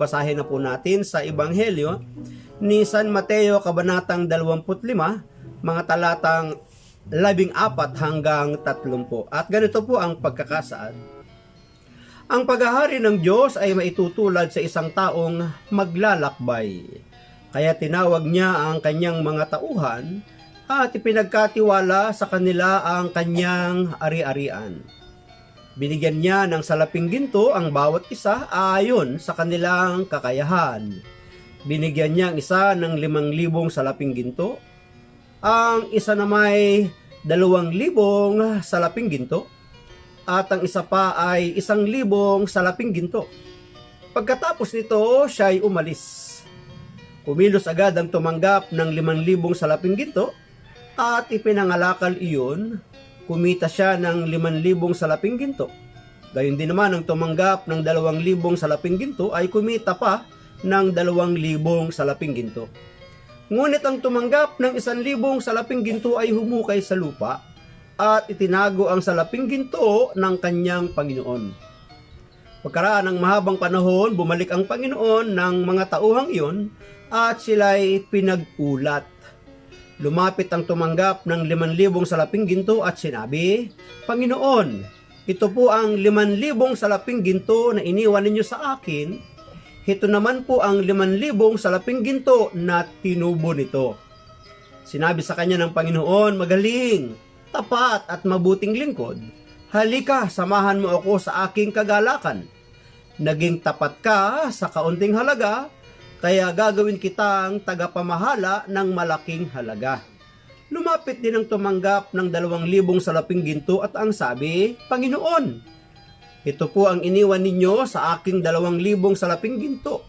Basahin na po natin sa Ebanghelyo ni San Mateo Kabanatang 25, mga talatang 14 hanggang 30. At ganito po ang pagkakasaad. Ang paghahari ng Diyos ay maitutulad sa isang taong maglalakbay. Kaya tinawag niya ang kanyang mga tauhan at ipinagkatiwala sa kanila ang kanyang ari-arian. Binigyan niya ng salaping ginto ang bawat isa ayon sa kanilang kakayahan. Binigyan niya ang isa ng limang libong salaping ginto, ang isa na may dalawang libong salaping ginto, at ang isa pa ay isang libong salaping ginto. Pagkatapos nito, siya ay umalis. Kumilos agad ang tumanggap ng limang libong salaping ginto at ipinangalakal iyon, kumita siya ng limang libong salaping ginto. Gayun din naman ang tumanggap ng dalawang libong salaping ginto ay kumita pa ng dalawang libong salaping ginto. Ngunit ang tumanggap ng isang libong salaping ginto ay humukay sa lupa at itinago ang salaping ginto ng kanyang Panginoon. Pagkaraan ng mahabang panahon, bumalik ang Panginoon ng mga tauhang iyon at sila'y pinag-ulat. Lumapit ang tumanggap ng liman libong salaping ginto at sinabi, Panginoon, ito po ang liman libong salaping ginto na iniwan ninyo sa akin. Ito naman po ang liman libong salaping ginto na tinubo nito. Sinabi sa kanya ng Panginoon, magaling, tapat at mabuting lingkod. Halika, samahan mo ako sa aking kagalakan. Naging tapat ka sa kaunting halaga, kaya gagawin kitang tagapamahala ng malaking halaga. Lumapit din ang tumanggap ng dalawang libong salaping ginto at ang sabi, Panginoon, ito po ang iniwan ninyo sa aking dalawang libong salaping ginto.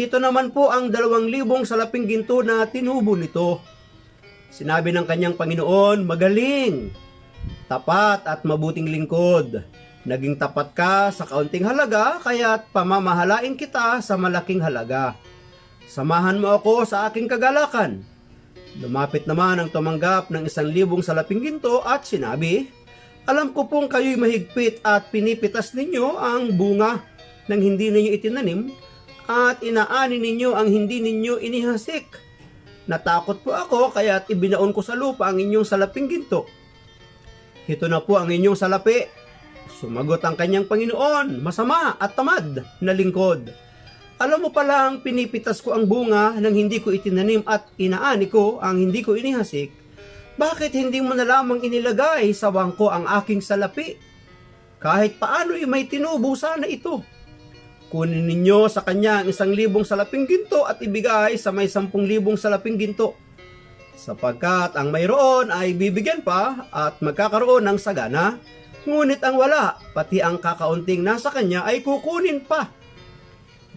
Ito naman po ang dalawang libong salaping ginto na tinubo nito. Sinabi ng kanyang Panginoon, magaling, tapat at mabuting lingkod. Naging tapat ka sa kaunting halaga, kaya't pamamahalain kita sa malaking halaga. Samahan mo ako sa aking kagalakan. Lumapit naman ang tumanggap ng isang libong salaping ginto at sinabi, Alam ko pong kayo'y mahigpit at pinipitas ninyo ang bunga ng hindi ninyo itinanim at inaani ninyo ang hindi ninyo inihasik. Natakot po ako kaya't ibinaon ko sa lupa ang inyong salaping ginto. Ito na po ang inyong salapi. Sumagot ang kanyang Panginoon, masama at tamad na lingkod. Alam mo palang pinipitas ko ang bunga ng hindi ko itinanim at inaani ko ang hindi ko inihasik. Bakit hindi mo na lamang inilagay sa wangko ang aking salapi? Kahit paano ay may tinubo sana ito. Kunin ninyo sa kanya ang isang libong salaping ginto at ibigay sa may sampung libong salaping ginto. Sapagkat ang mayroon ay bibigyan pa at magkakaroon ng sagana, ngunit ang wala, pati ang kakaunting nasa kanya ay kukunin pa.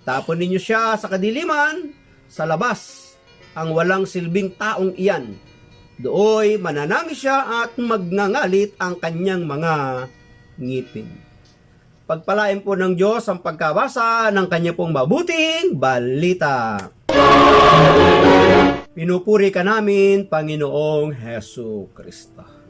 Tapon ninyo siya sa kadiliman, sa labas, ang walang silbing taong iyan. Dooy mananangis siya at magngangalit ang kanyang mga ngipin. Pagpalain po ng Diyos ang pagkabasa ng kanya pong mabuting balita. Pinupuri ka namin, Panginoong Heso Kristo.